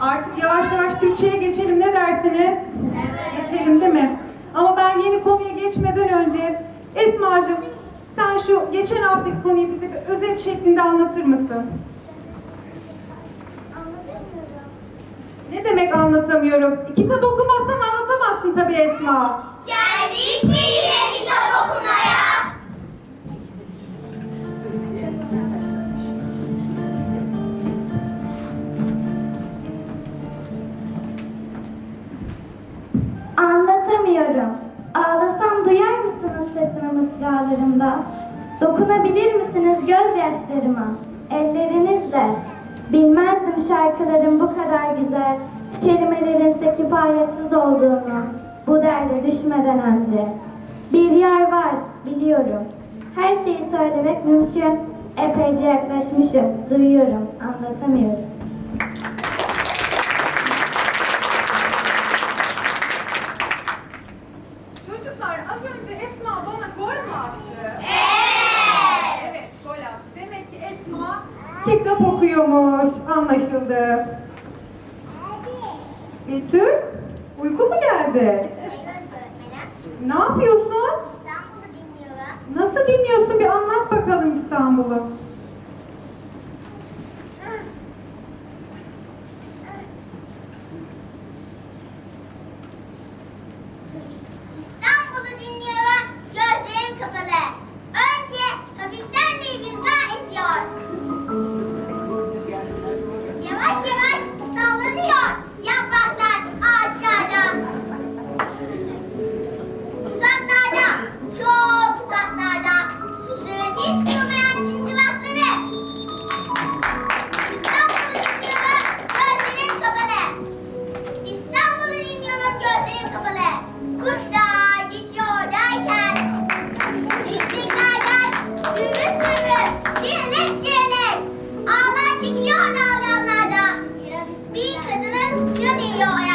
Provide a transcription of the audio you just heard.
Artık yavaş yavaş Türkçe'ye geçelim ne dersiniz? Geçelim değil mi? Ama ben yeni konuya geçmeden önce Esma'cığım sen şu geçen haftaki konuyu bize bir özet şeklinde anlatır mısın? Ne demek anlatamıyorum? Kitap okumazsan anlatamazsın tabii Esma. Geldik Anlatamıyorum. Ağlasam duyar mısınız sesimi mısralarımda? Dokunabilir misiniz gözyaşlarıma? Ellerinizle. Bilmezdim şarkıların bu kadar güzel, kelimelerinse kifayetsiz olduğunu bu derde düşmeden önce. Bir yer var, biliyorum. Her şeyi söylemek mümkün. Epeyce yaklaşmışım, duyuyorum, anlatamıyorum. Çocuklar az önce Esma bana gol mü attı? Evet, gol attı. Demek ki Esma kitap okuyormuş. Anlaşıldı. Betül, uyku mu geldi? Ne yapıyorsun? İstanbul'u bilmiyorum. Nasıl dinliyorsun? Bir anlat bakalım İstanbul'u. kapalı. video